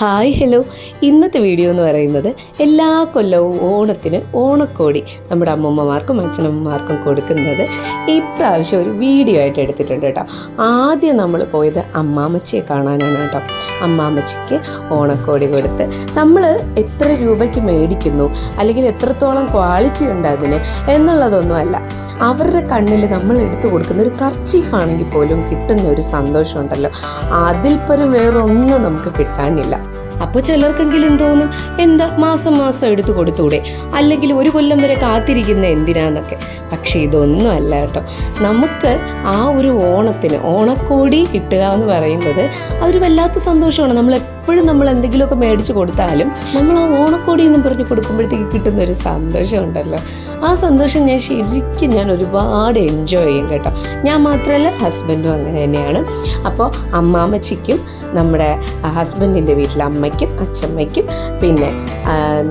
Hi hello. ഇന്നത്തെ video എന്ന് പറയുന്നത് എല്ലാ കൊല്ലവും ഓണത്തിന് ഓണക്കോടി നമ്മുടെ അമ്മൂമ്മമാർക്കും അച്ഛനമ്മമാർക്കും കൊടുക്കുന്നത് ഇപ്രാവശ്യം ഒരു വീഡിയോ ആയിട്ട് എടുത്തിട്ടുണ്ട് കേട്ടോ. ആദ്യം നമ്മൾ പോയത് അമ്മാമ്മച്ചിയെ കാണാനാണ് കേട്ടോ. അമ്മാമ്മച്ചിക്ക് ഓണക്കോടി കൊടുത്ത് നമ്മൾ എത്ര രൂപയ്ക്ക് മേടിക്കുന്നു? അല്ലെങ്കിൽ എത്രത്തോളം ക്വാളിറ്റി ഉണ്ട് അതിന്? എന്നുള്ളതൊന്നുമല്ല. അവരുടെ കണ്ണിൽ നമ്മൾ എടുത്തു കൊടുക്കുന്ന ഒരു കർച്ചീഫാണെങ്കിൽ പോലും കിട്ടുന്ന ഒരു സന്തോഷമുണ്ടല്ലോ. അതിൽ പരം വേറൊന്നും നമുക്ക് കിട്ടാനില്ല. അപ്പോൾ ചിലർക്കെങ്കിലും തോന്നും? എന്താ മാസം മാസം എടുത്തു കൊടുത്തൂടെ? അല്ലെങ്കിൽ ഒരു കൊല്ലം വരെ കാത്തിരിക്കുന്ന എന്തിനാന്നൊക്കെ. പക്ഷേ ഇതൊന്നും അല്ല കേട്ടോ. നമുക്ക് ആ ഒരു ഓണത്തിന് ഓണക്കോടി കിട്ടുക എന്ന് പറയുന്നത് അതൊരു വല്ലാത്ത സന്തോഷമാണ്. നമ്മൾ എപ്പോഴും നമ്മൾ എന്തെങ്കിലുമൊക്കെ മേടിച്ച് കൊടുത്താലും നമ്മൾ ആ ഓണക്കോടി എന്ന് പറഞ്ഞ് കൊടുക്കുമ്പോഴത്തേക്ക് കിട്ടുന്ന ഒരു സന്തോഷം ഉണ്ടല്ലോ ആ സന്തോഷം ഞാൻ ശരിക്കും ഞാൻ ഒരുപാട് എൻജോയ് ചെയ്യും കേട്ടോ. ഞാൻ മാത്രമല്ല ഹസ്ബൻഡും അങ്ങനെ തന്നെയാണ്. അപ്പോൾ അമ്മാമ്മച്ചിക്കും നമ്മുടെ ഹസ്ബൻഡിന്റെ വീട്ടിലെ അമ്മയ്ക്കും അച്ഛമ്മയ്ക്കും പിന്നെ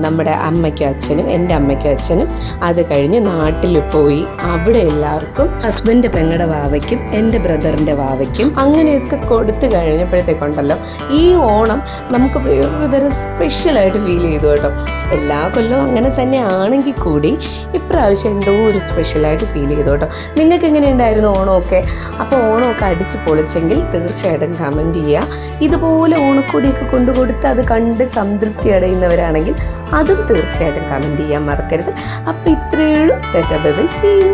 നമ്മുടെ അമ്മയ്ക്കും അച്ഛനും എന്റെ അമ്മയ്ക്കും അച്ഛനും അത് കഴിഞ്ഞ് നാട്ടിൽ പോയി അവിടെ എല്ലാവർക്കും ഹസ്ബൻഡ് പെങ്ങളുടെ വാവയ്ക്കും എന്റെ ബ്രദറിന്റെ വാവയ്ക്കും അങ്ങനെയൊക്കെ കൊടുത്തു കഴിഞ്ഞപ്പോഴത്തേക്കുണ്ടല്ലോ ഈ ഓണം നമുക്ക് വേറൊരു തരം സ്പെഷ്യലായിട്ട് ഫീൽ ചെയ്തു കേട്ടോ. എല്ലാ കൊല്ലവും അങ്ങനെ തന്നെ ആണെങ്കിൽ കൂടി ഇപ്രാവശ്യം എന്തോ ഒരു സ്പെഷ്യലായിട്ട് ഫീൽ ചെയ്തു കേട്ടോ. നിങ്ങൾക്ക് എങ്ങനെയുണ്ടായിരുന്നു ഓണമൊക്കെ? അപ്പോൾ ഓണമൊക്കെ അടിച്ച് പൊളിച്ചെങ്കിൽ തീർച്ചയായിട്ടും കമന്റ് ചെയ്യുക ഇതുപോലെ ഓണക്കൊടിയൊക്കെ കൊണ്ടുകൊടുത്ത് അത് കണ്ട് സംതൃപ്തി അടയുന്നവരാണെങ്കിൽ അതും തീർച്ചയായിട്ടും കമന്റ് ചെയ്യാൻ മറക്കരുത്. അപ്പോൾ ഇത്രയേ ഉള്ളൂ. ടെറ്റ ബൈ സീ യു